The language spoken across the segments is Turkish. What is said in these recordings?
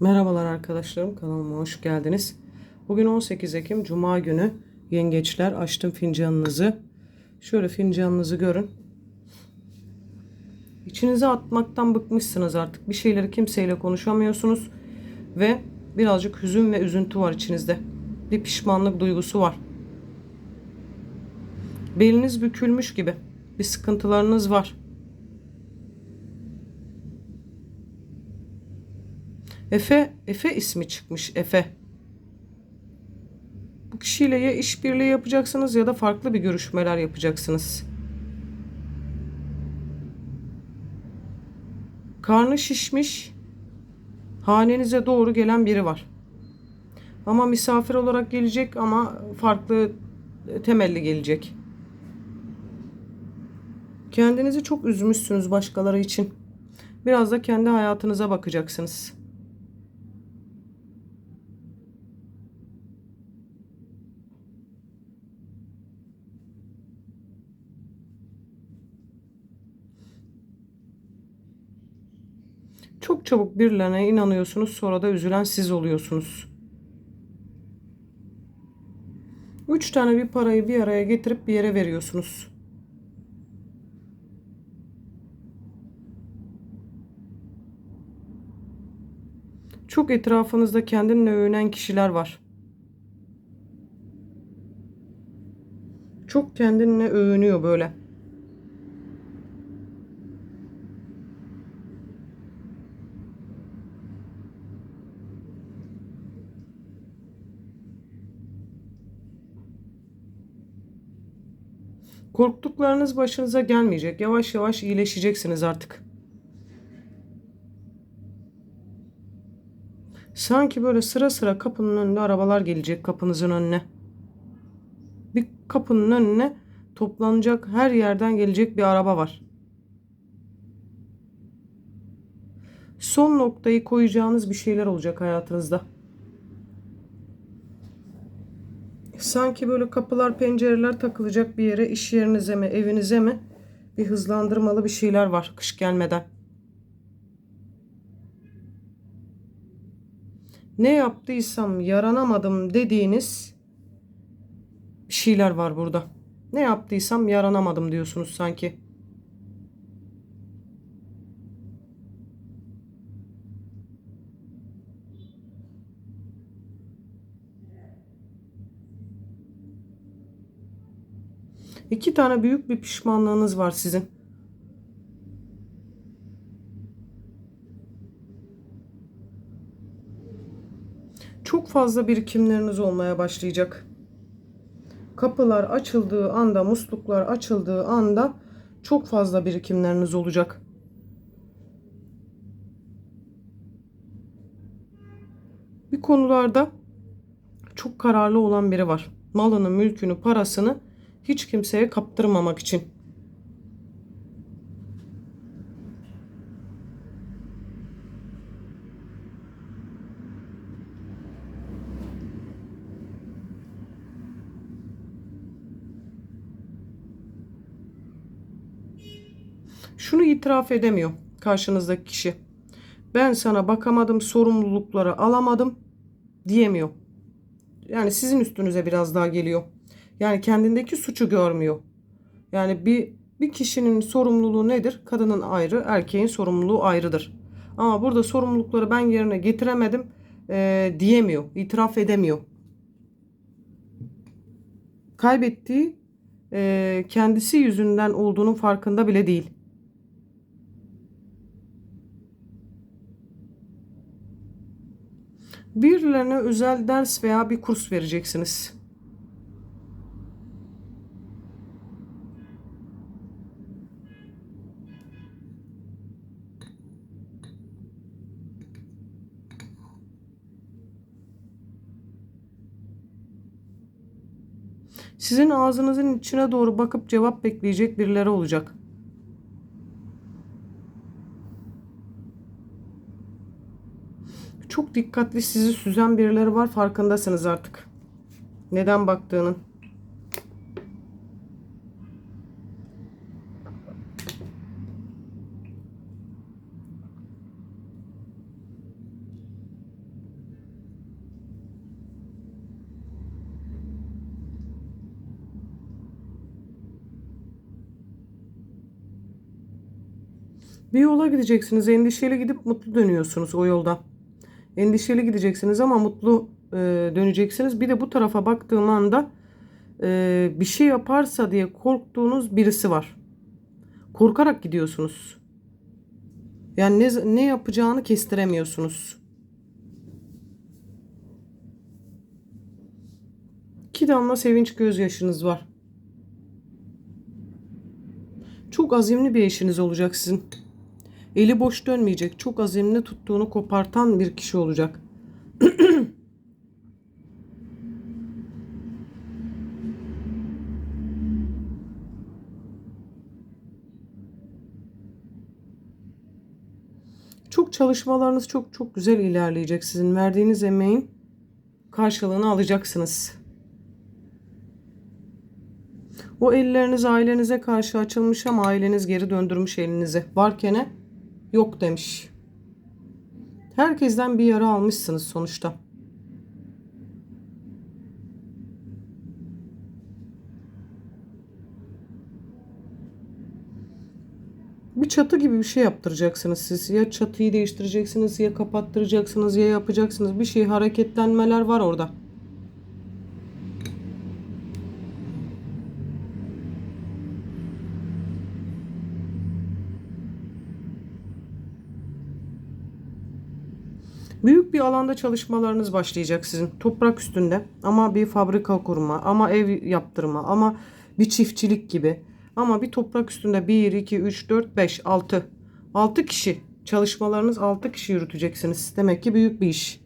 Merhabalar arkadaşlarım kanalıma hoş geldiniz. Bugün 18 Ekim Cuma günü yengeçler açtım fincanınızı. Şöyle fincanınızı görün. İçinize atmaktan bıkmışsınız artık. Bir şeyleri kimseyle konuşamıyorsunuz. Ve birazcık hüzün ve üzüntü var içinizde. Bir pişmanlık duygusu var. Beliniz bükülmüş gibi. Bir sıkıntılarınız var. Efe, Efe ismi çıkmış Efe. Bu kişiyle ya işbirliği yapacaksınız ya da farklı bir görüşmeler yapacaksınız. Karnı şişmiş, hanenize doğru gelen biri var. Ama misafir olarak gelecek ama farklı temelli gelecek. Kendinizi çok üzmüşsünüz başkaları için. Biraz da kendi hayatınıza bakacaksınız. Çok çabuk birilerine inanıyorsunuz sonra da üzülen siz oluyorsunuz. Üç tane bir parayı bir araya getirip bir yere veriyorsunuz. Çok etrafınızda kendinle övünen kişiler var. Çok kendinle övünüyor böyle. Korktuklarınız başınıza gelmeyecek. Yavaş yavaş iyileşeceksiniz artık. Sanki böyle sıra sıra kapının önünde arabalar gelecek kapınızın önüne. Bir kapının önüne toplanacak her yerden gelecek bir araba var. Son noktayı koyacağınız bir şeyler olacak hayatınızda. Sanki böyle kapılar, pencereler takılacak bir yere, iş yerinize mi, evinize mi bir hızlandırmalı bir şeyler var kış gelmeden. Ne yaptıysam yaranamadım dediğiniz bir şeyler var burada. Ne yaptıysam yaranamadım diyorsunuz sanki. İki tane büyük bir pişmanlığınız var sizin. Çok fazla birikimleriniz olmaya başlayacak. Kapılar açıldığı anda, musluklar açıldığı anda çok fazla birikimleriniz olacak. Bir konularda çok kararlı olan biri var. Malını, mülkünü, parasını hiç kimseye kaptırmamak için. Şunu itiraf edemiyor karşınızdaki kişi. Ben sana bakamadım, sorumlulukları alamadım diyemiyor. Yani sizin üstünüze biraz daha geliyor. Yani kendindeki suçu görmüyor. Yani bir bir kişinin sorumluluğu nedir? Kadının ayrı, erkeğin sorumluluğu ayrıdır. Ama burada sorumlulukları ben yerine getiremedim e, diyemiyor, itiraf edemiyor. Kaybettiği e, kendisi yüzünden olduğunun farkında bile değil. Birilerine özel ders veya bir kurs vereceksiniz. Sizin ağzınızın içine doğru bakıp cevap bekleyecek birileri olacak. Çok dikkatli sizi süzen birileri var farkındasınız artık. Neden baktığının. Bir yola gideceksiniz. Endişeli gidip mutlu dönüyorsunuz o yolda. Endişeli gideceksiniz ama mutlu e, döneceksiniz. Bir de bu tarafa baktığım anda e, bir şey yaparsa diye korktuğunuz birisi var. Korkarak gidiyorsunuz. Yani ne, ne yapacağını kestiremiyorsunuz. İki damla sevinç gözyaşınız var. Çok azimli bir eşiniz olacak sizin. Eli boş dönmeyecek. Çok azimli tuttuğunu kopartan bir kişi olacak. Çok çalışmalarınız çok çok güzel ilerleyecek. Sizin verdiğiniz emeğin karşılığını alacaksınız. O elleriniz ailenize karşı açılmış ama aileniz geri döndürmüş elinizi. Varkene yok demiş. Herkesten bir yara almışsınız sonuçta. Bir çatı gibi bir şey yaptıracaksınız siz. Ya çatıyı değiştireceksiniz ya kapattıracaksınız ya yapacaksınız. Bir şey hareketlenmeler var orada. Büyük bir alanda çalışmalarınız başlayacak sizin. Toprak üstünde ama bir fabrika kurma ama ev yaptırma ama bir çiftçilik gibi. Ama bir toprak üstünde 1, 2, 3, 4, 5, 6. 6 kişi. Çalışmalarınız 6 kişi yürüteceksiniz. Demek ki büyük bir iş.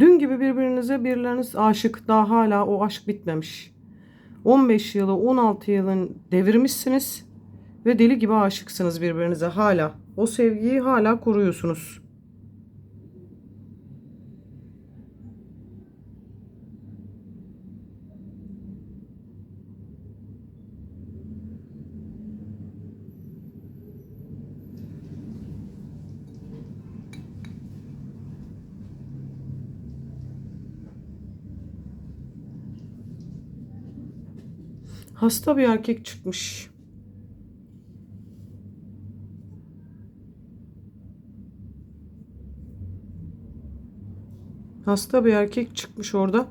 Dün gibi birbirinize birileriniz aşık. Daha hala o aşk bitmemiş. 15 yılı 16 yılın devirmişsiniz ve deli gibi aşıksınız birbirinize hala. O sevgiyi hala koruyorsunuz. Hasta bir erkek çıkmış. Hasta bir erkek çıkmış orada.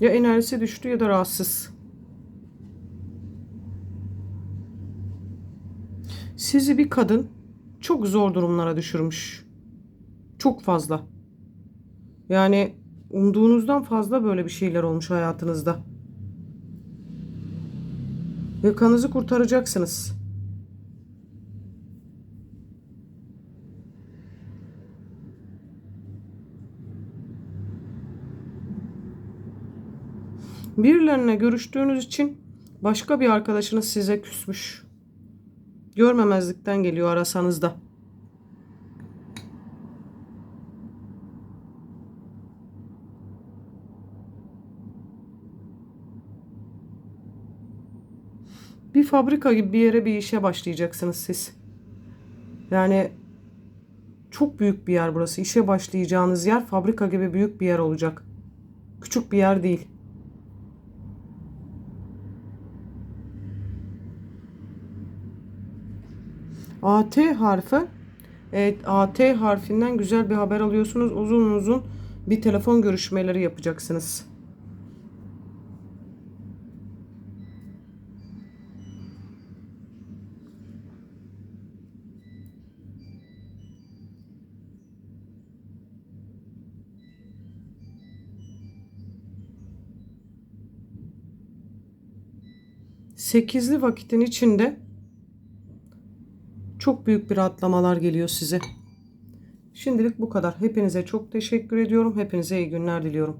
Ya enerjisi düştü ya da rahatsız. Sizi bir kadın çok zor durumlara düşürmüş. Çok fazla. Yani umduğunuzdan fazla böyle bir şeyler olmuş hayatınızda. Yakanızı kurtaracaksınız. Birilerine görüştüğünüz için başka bir arkadaşınız size küsmüş. Görmemezlikten geliyor arasanız Bir fabrika gibi bir yere bir işe başlayacaksınız siz. Yani çok büyük bir yer burası. İşe başlayacağınız yer fabrika gibi büyük bir yer olacak. Küçük bir yer değil. AT harfi. Evet AT harfinden güzel bir haber alıyorsunuz. Uzun uzun bir telefon görüşmeleri yapacaksınız. Sekizli vakitin içinde çok büyük bir atlamalar geliyor size. Şimdilik bu kadar. Hepinize çok teşekkür ediyorum. Hepinize iyi günler diliyorum.